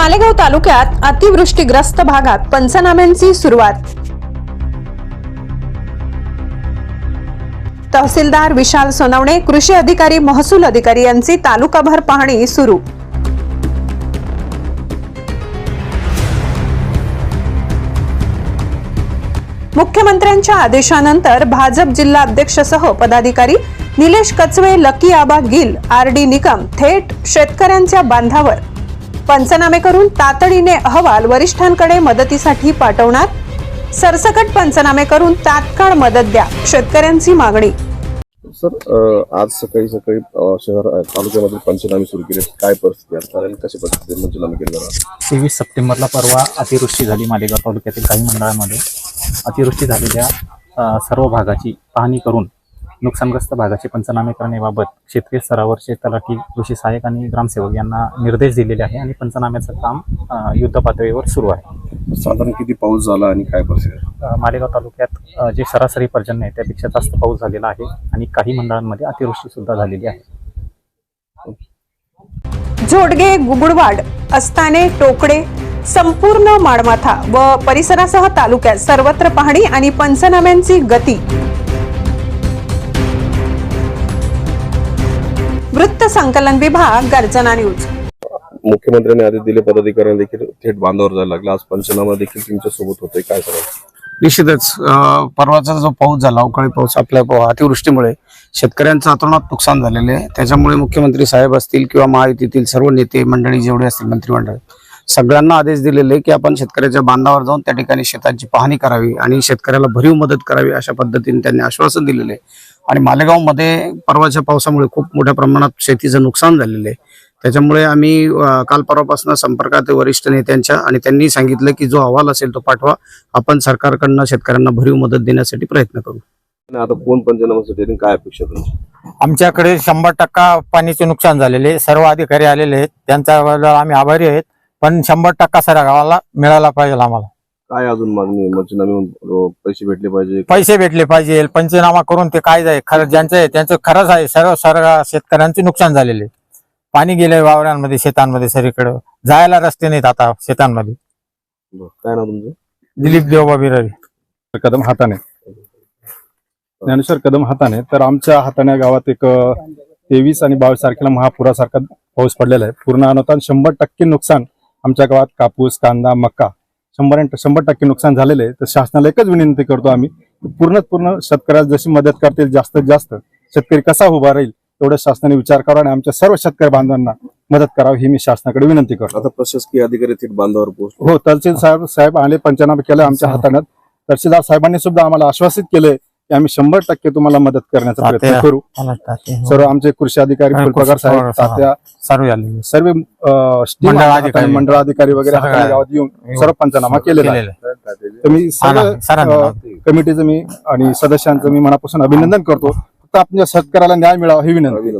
मालेगाव तालुक्यात अतिवृष्टीग्रस्त भागात पंचनाम्यांची सुरुवात. तहसीलदार विशाल सोनवणे कृषी अधिकारी महसूल अधिकारी यांची तालुकाभर पाहणी सुरू. मुख्यमंत्र्यांच्या आदेशानंतर भाजप जिल्हा अध्यक्षसह पदाधिकारी Nilesh Kachave Lucky Aba Gill R D Nikam थेट शेतकऱ्यांच्या बांधावर. पंचनामे करून तातडीने अहवाल वरिष्ठांकडे मदतीसाठी पाठवणार. सरसकट पंचनामे करून तात्काळ मदत द्या शेतकऱ्यांची मागणी. सर आज सकाळी सकाळी शहर तालुक्यामध्ये पंचनामे सुरू केले. काय परिस्थिती असणार आणि कशा पद्धतीने पंचनामे केले जाणार तेवीस सप्टेंबरला परवा अतिवृष्टी झाली मालेगाव तालुक्यातील काही मंडळांमध्ये. अतिवृष्टी झालेल्या सर्व भागाची पाहणी करून नुकसानग्रस्त भागाचे पंचनामे करण्याबाबत क्षेत्रीय स्तरावर तलाठी कृषी सहाय्यक आणि ग्रामसेवक यांना निर्देश दिलेले आहे आणि पंचनाम्याचं काम युद्ध पातळीवर सुरू आहे. साधारण किती पाऊस झाला आणि काय परिस्थिती मालेगाव तालुक्यात जे सरासरी पर्जन्य आहे त्यापेक्षा जास्त पाऊस झालेला आहे आणि काही मंडळांमध्ये अतिवृष्टी सुद्धा झालेली आहे. झोडगे गुगुडवाड अस्ताने टोकडे संपूर्ण माळमाथा व परिसरासह तालुक्यात सर्वत्र पाहणी आणि पंचनाम्यांची गती वृत्त संकलन विभाग गर्जना न्यूज. मुख्यमंत्र्यांनी आधी दिले पदाधिकाऱ्यांना देखील थेट बांधावर जायला लागला. आज पंचनामा देखील तुमच्यासोबत होतोय. काय सर निश्चितच परवाचा जो पाऊस झाला अवकाळी पाऊस आपल्या अतिवृष्टीमुळे शेतकऱ्यांचं अतोनात नुकसान झालेलं आहे. त्याच्यामुळे मुख्यमंत्री साहेब असतील किंवा महायुतीतील सर्व नेते मंडळी जेवढे असतील मंत्रिमंडळ सगळ्यांना आदेश दिलेले की आपण शेतकऱ्याच्या बांधावर जाऊन त्या ठिकाणी शेतांची पाहणी करावी आणि शेतकऱ्याला भरीव मदत करावी अशा पद्धतीने त्यांनी आश्वासन दिलेले. आहे आणि मालेगावमध्ये परवाच्या पावसामुळे खूप मोठ्या प्रमाणात शेतीचं नुकसान झालेलं आहे. त्याच्यामुळे आम्ही काल परवापासून संपर्कात वरिष्ठ नेत्यांच्या आणि त्यांनी सांगितलं की जो अहवाल असेल तो पाठवा. आपण सरकारकडनं शेतकऱ्यांना भरीव मदत देण्यासाठी प्रयत्न करू. आता कोण पंचनामासाठी काय अपेक्षा तुमची? आमच्याकडे शंभर टक्का पाणीचे नुकसान झालेले सर्व अधिकारी आलेले आहेत. त्यांच्याबद्दल आम्ही आभारी आहेत. पण शंभर टक्का साऱ्या गावाला मिळाला पाहिजे आम्हाला. काय अजून मागणी आहे? पंचनामे अ, पैसे भेटले पाहिजे? पैसे भेटले पाहिजे पंचनामा करून ते काय जाय खरं ज्यांचं आहे त्यांचं खरंच आहे. सर्व सर्व शेतकऱ्यांचे नुकसान झालेले पाणी गेले वावरांमध्ये शेतांमध्ये सगळीकडे. जायला रस्ते नाहीत आता शेतांमध्ये. बरं. काय ना तुमचं? दिलीप देवबा बिरारी. कदम हाताने. ज्ञानेश्वर कदम हाताने. तर आमच्या हाताने गावात एक तेवीस आणि बावीस तारखेला महापुरासारखा पाऊस पडलेला आहे. पूर्ण अनुदान शंभर टक्के नुकसान. आमच्या गावात कापूस कांदा मका शंभर शंभर टक्के नुकसान झालेले आहे. तर शासनाला एकच विनंती करतो आम्ही की पूर्णच पूर्ण शेतकऱ्याला जशी मदत करतील जास्तीत जास्त शेतकरी कसा उभा राहील एवढं शासनाने विचार करावा आणि आमच्या सर्व शेतकरी बांधवांना मदत करावी ही मी शासनाकडे विनंती करतो. आता प्रशासकीय अधिकारी थेट बांधावर पोहोचले. हो तहसील साहेब साहेब आले पंचनामे केले आमच्या हाताने. तहसीलदार साहेबांनी सुद्धा आम्हाला आश्वासित केले की आम्ही शंभर टक्के तुम्हाला मदत करण्याचा प्रयत्न तात्या. करू हो. सर्व आमचे कृषी अधिकारी हा, फुलपगार कृषी साहेब पगार तात्या सर्व आलेले सर्व अं, मंडळ अधिकारी. हाताने मंडळ अधिकारी वगैरे. गावात येऊन सर्व पंचनामा केलेला आहे केलेले तर मी हा कमिटीचं मी आणि सदस्यांचं मी मनापासून अभिनंदन करतो फक्त आपल्या शेतकऱ्याला न्याय मिळावा ही विनंती